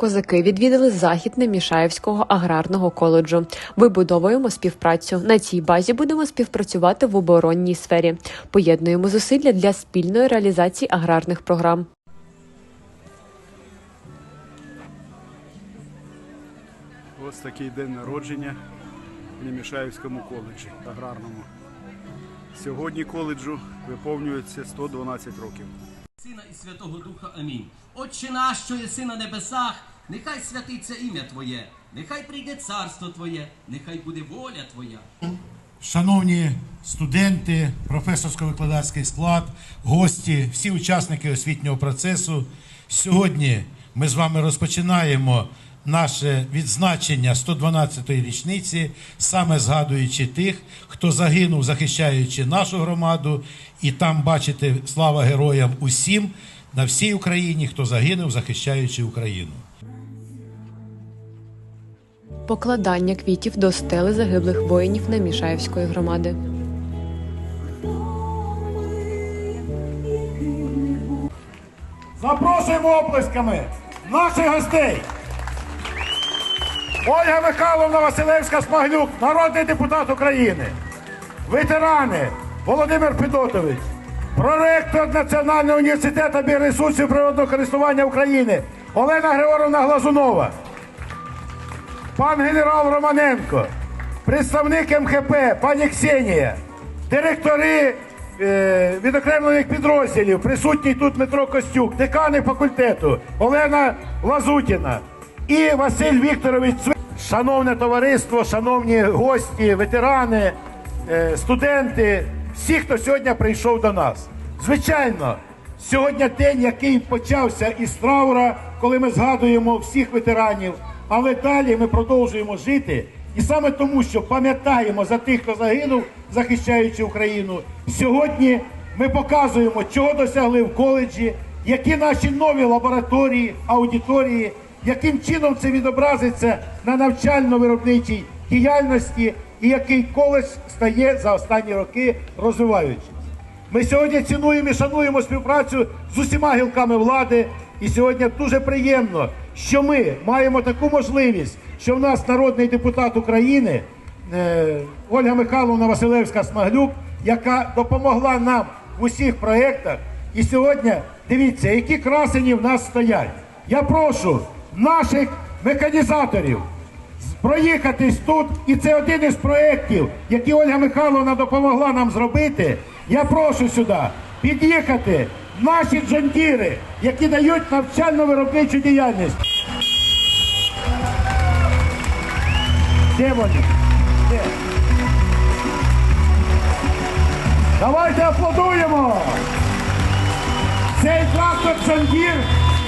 Козаки відвідали захід Немішаєвського аграрного коледжу. Вибудовуємо співпрацю. На цій базі будемо співпрацювати в оборонній сфері. Поєднуємо зусилля для спільної реалізації аграрних програм. Ось такий день народження в Немішаївському коледжі аграрному. Сьогодні коледжу виповнюється 112 років. Сина і Святого Духа. Амінь. Отче наш, що єси на небесах, нехай святиться ім'я Твоє, нехай прийде царство Твоє, нехай буде воля Твоя. Шановні студенти, професорсько-викладацький склад, гості, всі учасники освітнього процесу. Сьогодні ми з вами розпочинаємо наше відзначення 112-ї річниці, саме згадуючи тих, хто загинув, захищаючи нашу громаду, і там бачите слава героям усім на всій Україні, хто загинув, захищаючи Україну. Покладання квітів до стели загиблих воїнів Немішаєвської громади. Запрошуємо оплесками наших гостей. Ольга Михайловна Василевська Смаглюк, народний депутат України. Ветерани Володимир Федотович, проректор Національного університету біоресурсів природного користування України Олена Григоровна Глазунова, пан генерал Романенко, представник МХП пані Ксенія, директори е, відокремлених підрозділів, присутній тут Дмитро Костюк, декани факультету Олена Лазутіна і Василь Вікторович Цвик. Шановне товариство, шановні гості, ветерани, е, студенти, всі, хто сьогодні прийшов до нас. Звичайно, сьогодні день, який почався із траура, коли ми згадуємо всіх ветеранів, але далі ми продовжуємо жити. І саме тому, що пам'ятаємо за тих, хто загинув, захищаючи Україну, сьогодні ми показуємо, чого досягли в коледжі, які наші нові лабораторії, аудиторії, яким чином це відобразиться на навчально-виробничій діяльності і який коледж стає за останні роки розвиваючись. Ми сьогодні цінуємо і шануємо співпрацю з усіма гілками влади. І сьогодні дуже приємно, що ми маємо таку можливість, що в нас народний депутат України е, Ольга Михайловна Василевська Смаглюк, яка допомогла нам в усіх проєктах. І сьогодні дивіться, які красені в нас стоять. Я прошу наших механізаторів проїхатись тут, і це один із проєктів, які Ольга Михайловна допомогла нам зробити. Я прошу сюди під'їхати наші джондіри, які дають навчально-виробничу діяльність. Де вони? Де? Давайте аплодуємо! Цей трактор Джондір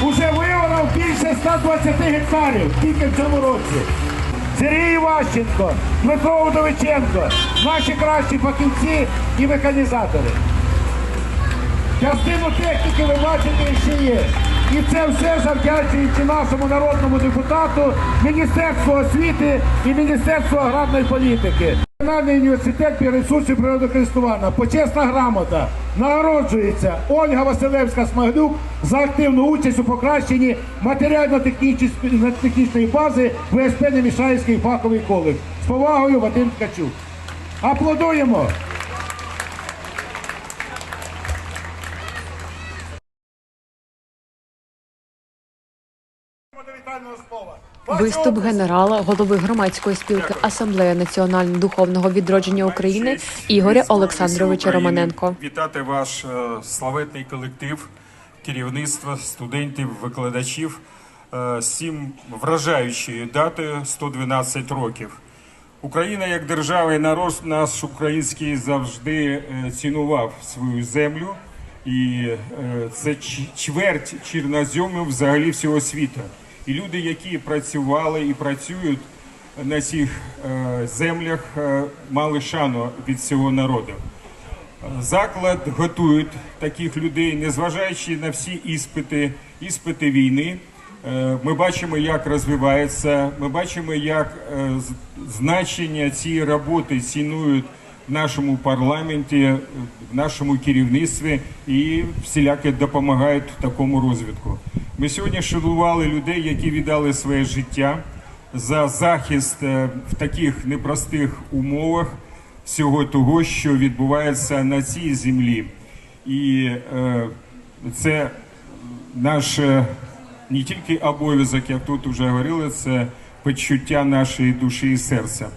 уже виорав більше 120 гектарів тільки в цьому році. Сергій Іващенко, Дмитро Удовиченко, наші кращі фахівці і механізатори. Частину техніки ви бачите ще є. І це все завдячуючи нашому народному депутату, Міністерству освіти і Міністерству аграрної політики. Національний університет біоресурсів природокористування, почесна грамота, нагороджується Ольга Василевська Смаглюк за активну участь у покращенні матеріально-технічної бази ВСП Немішаївський фаховий коледж. З повагою Вадим Ткачук. Аплодуємо! Виступ генерала, голови громадської спілки Асамблея національно-духовного відродження України Ігоря Олександровича Романенко. Вітати ваш е, славетний колектив, керівництво, студентів, викладачів е, цим вражаючою датою 112 років. Україна як держава і народ наш український завжди е, цінував свою землю, і це чверть чорноземів взагалі всього світу. І люди, які працювали і працюють на цих е, землях, е, мали шану від цього народу. Заклад готують таких людей, незважаючи на всі іспити, іспити війни. Е, Ми бачимо, як розвивається. Ми бачимо, як значення цієї роботи цінують в нашому парламенті, в нашому керівництві і всіляки допомагають в такому розвитку. Ми сьогодні шанували людей, які віддали своє життя за захист е, в таких непростих умовах всього того, що відбувається на цій землі. І е, це наш е, не тільки обов'язок, як тут вже говорили, це почуття нашої душі і серця.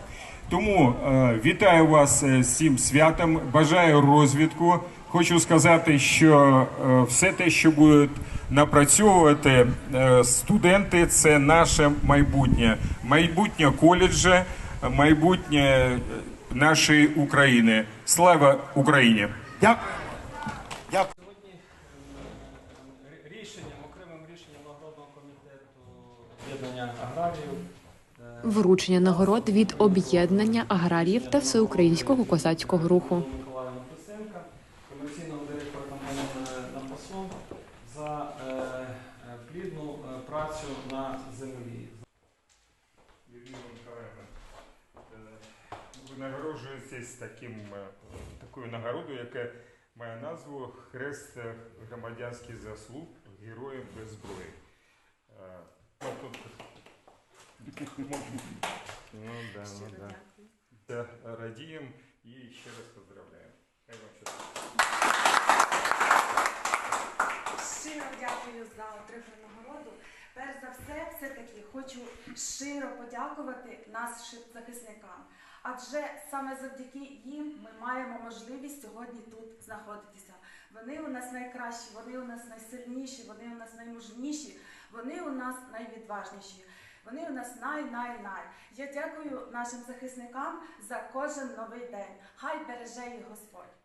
Тому е, вітаю вас е, з цим святом, бажаю розвідку. Хочу сказати, що е, все те, що будуть напрацьовувати е, студенти, це наше майбутнє, майбутнє коледжа, майбутнє е, нашої України. Слава Україні! Дякую. Дякую. Сьогодні рішенням, окремим рішенням Нагородного комітету об'єднання аграріїв Вручення нагород від об'єднання аграріїв та всеукраїнського козацького руху. За е, е, плідну е, працю на землі. Людмила Миколаївна, ви нагороджуєтесь таким, такою нагородою, яка має назву Хрест громадянських заслуг Героїв без зброї. Е, ну, тут- Ну, да, ну, да. Радіємо і ще раз поздравляємо. Хай вам щастить. Щиро дякую за отриману нагороду. Перш за все, все-таки хочу щиро подякувати нашим захисникам. Адже саме завдяки їм ми маємо можливість сьогодні тут знаходитися. Вони у нас найкращі, вони у нас найсильніші, вони у нас наймужніші, вони у нас найвідважніші. Вони у нас най-най-най. Я дякую нашим захисникам за кожен новий день. Хай береже їх Господь.